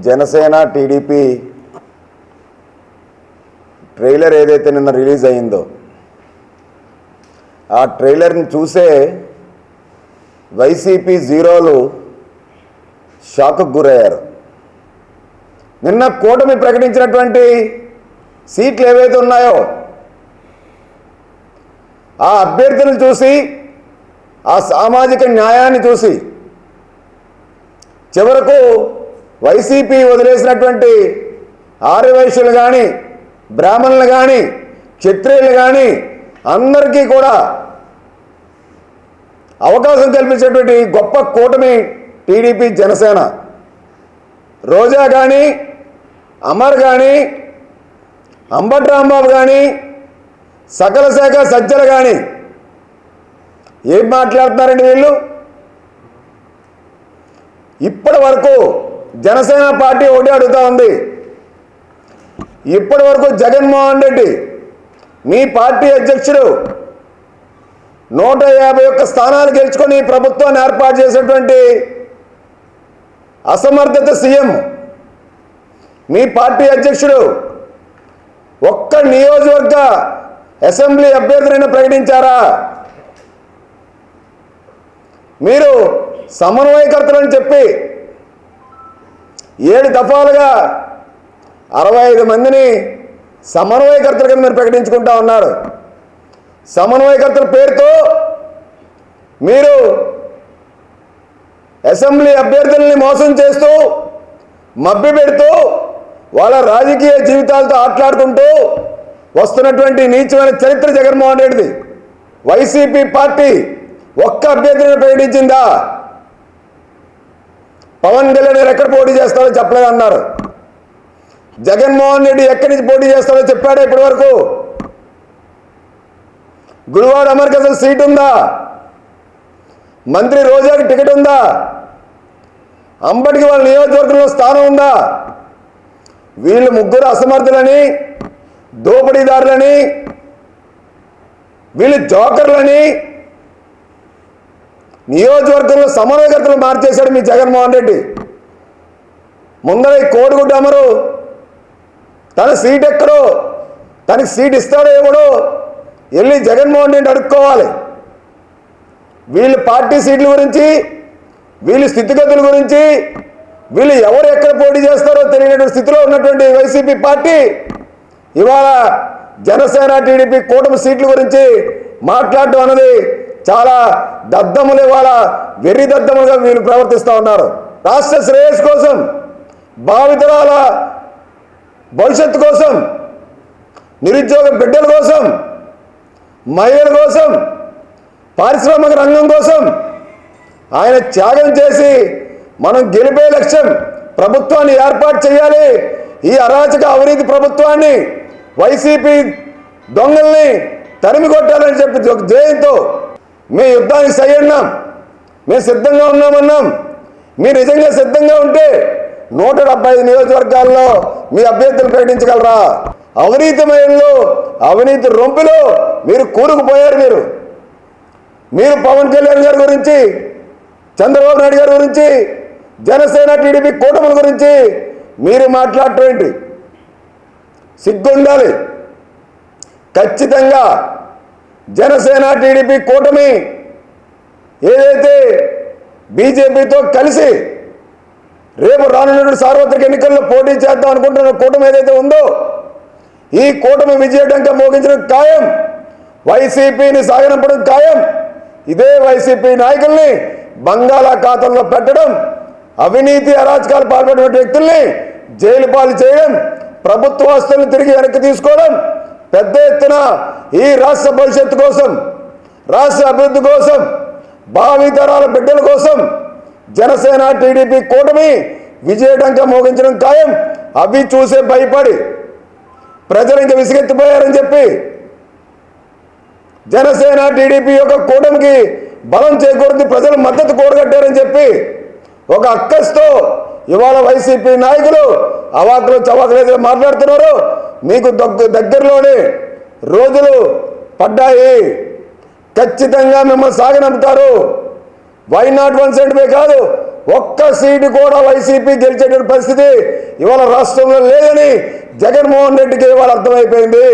Janasena TDP trailer ఏదైతే నిన్న release అయిందో ఆ ట్రైలర్ని చూసే వైసీపీ జీరోలు షాక్కు గురయ్యారు. నిన్న కూటమి ప్రకటించినటువంటి సీట్లు ఏవైతే ఉన్నాయో ఆ అభ్యర్థులను చూసి ఆ సామాజిక న్యాయాన్ని చూసి చివరకు వైసీపీ వదిలేసినటువంటి ఆర్యవైశ్యులు కానీ బ్రాహ్మణులు కానీ క్షత్రియులు కానీ అందరికీ కూడా అవకాశం కల్పించేటువంటి గొప్ప కూటమి టీడీపీ జనసేన. రోజా కానీ అమర్ కానీ అంబట్ రాంబాబు కానీ సకల శాఖ సజ్జలు కానీ ఏం మాట్లాడుతున్నారండి వీళ్ళు? ఇప్పటి వరకు జనసేన పార్టీ ఒకటి అడుగుతా ఉంది. ఇప్పటి వరకు జగన్మోహన్ రెడ్డి మీ పార్టీ అధ్యక్షుడు నూట యాభై ఒక్క స్థానాలు గెలుచుకొని ప్రభుత్వాన్ని ఏర్పాటు చేసినటువంటి అసమర్థత సీఎం మీ పార్టీ అధ్యక్షుడు ఒక్క నియోజకవర్గ అసెంబ్లీ అభ్యర్థులైన ప్రకటించారా? మీరు సమన్వయకర్తలని చెప్పి ఏడు దఫాలుగా అరవై ఐదు మందిని సమన్వయకర్తల కింద మీరు ప్రకటించుకుంటా ఉన్నారు. సమన్వయకర్తల పేరుతో మీరు అసెంబ్లీ అభ్యర్థుల్ని మోసం చేస్తూ మబ్బి పెడుతూ వాళ్ళ రాజకీయ జీవితాలతో ఆటలాడుకుంటూ వస్తున్నటువంటి నీచమైన చరిత్ర జగన్మోహన్ రెడ్డిది. వైసీపీ పార్టీ ఒక్క అభ్యర్థిని ప్రకటించిందా? పవన్ కళ్యాణ్ గారు ఎక్కడ పోటీ చేస్తారో చెప్పలేదన్నారు జగన్మోహన్ రెడ్డి ఎక్కడి నుంచి పోటీ చేస్తారో చెప్పాడా ఇప్పటి వరకు గురువాడ అమర్కి అసలు సీట్ ఉందా? మంత్రి రోజాకి టికెట్ ఉందా? అంబటికి వాళ్ళ నియోజకవర్గంలో స్థానం ఉందా? వీళ్ళు ముగ్గురు అసమర్థులని దోపిడీదారులని వీళ్ళు జోకర్లని నియోజకవర్గంలో సమన్వయకర్తలు మార్చేశాడు మీ జగన్మోహన్ రెడ్డి. ముందర కోడిగుడ్డ అమరు తన సీట్ ఎక్కడో తనకి సీట్ ఇస్తాడో ఎవడో వెళ్ళి జగన్మోహన్ రెడ్డి అడుక్కోవాలి. వీళ్ళు పార్టీ సీట్ల గురించి వీళ్ళ స్థితిగతుల గురించి వీళ్ళు ఎవరు ఎక్కడ పోటీ చేస్తారో తెలియనటువంటి స్థితిలో ఉన్నటువంటి వైసీపీ పార్టీ ఇవాళ జనసేన టీడీపీ కూటమి సీట్ల గురించి మాట్లాడటం అన్నది చాలా దద్దములు ఇవాళ వెర్రి దద్దములుగా వీళ్ళు ప్రవర్తిస్తూ ఉన్నారు. రాష్ట్ర శ్రేయస్ కోసం భావితరాల భవిష్యత్తు కోసం నిరుద్యోగ బిడ్డల కోసం మహిళల కోసం పారిశ్రామిక రంగం కోసం ఆయన త్యాగం చేసి మనం గెలిపే లక్ష్యం ప్రభుత్వాన్ని ఏర్పాటు చేయాలి. ఈ అరాచక అవినీతి ప్రభుత్వాన్ని వైసీపీ దొంగల్ని తరిమి కొట్టాలని చెప్పి ఒక ధ్యేయంతో మీ యుద్ధానికి సై అన్నాం. మేము సిద్ధంగా ఉన్నామన్నాం. మీరు నిజంగా సిద్ధంగా ఉంటే నూట డెబ్బై ఐదు నియోజకవర్గాల్లో మీ అభ్యర్థులు ప్రకటించగలరా? అవినీతిమయంలో అవినీతి రొంపిలో మీరు కూరుకుపోయారు మీరు. మీరు పవన్ కళ్యాణ్ గారి గురించి చంద్రబాబు నాయుడు గారి గురించి జనసేన టీడీపీ కూటముల గురించి మీరు మాట్లాడటం ఏంటి? సిగ్గుండాలి. ఖచ్చితంగా జనసేన టీడీపీ కూటమి ఏదైతే బీజేపీతో కలిసి రేపు రానున్న సార్వత్రిక ఎన్నికల్లో పోటీ చేద్దాం అనుకుంటున్న కూటమి ఏదైతే ఉందో ఈ కూటమి విజయటంగా మోగించడం ఖాయం. వైసీపీని సాగనంపడం ఖాయం. ఇదే వైసీపీ నాయకుల్ని బంగాళాఖాతంలో పెట్టడం అవినీతి అరాచకాలు పాల్పడిన వ్యక్తుల్ని జైలు పాలు చేయడం ప్రభుత్వ ఆస్తులను తిరిగి వెనక్కి తీసుకోవడం పెద్ద ఎత్తున ఈ రాష్ట్ర భవిష్యత్తు కోసం రాష్ట్ర అభివృద్ధి కోసం భావితరాల బిడ్డల కోసం జనసేన టీడీపీ కూటమి విజయడంక మోగించడం ఖాయం. అవి చూసే భయపడి ప్రజలు ఇంకా విసిగెత్తిపోయారని చెప్పి జనసేన టీడీపీ యొక్క కూటమికి బలం చేకూరింది ప్రజలు మద్దతు కూడగట్టారని చెప్పి ఒక అక్కస్తో ఇవాళ వైసీపీ నాయకులు అవాకులు చవాకులు మాట్లాడుతున్నారు మీకు దగ్గ దగ్గరలోనే రోజులు పడ్డాయి. ఖచ్చితంగా మిమ్మల్ని సాగనంపుతారు. వై నాట్ వన్ సెంటిమే కాదు ఒక్క సీటు కూడా వైసీపీ గెలిచేటువంటి పరిస్థితి ఇవాళ రాష్ట్రంలో లేదని జగన్మోహన్ రెడ్డికి ఇవాళ అర్థమైపోయింది.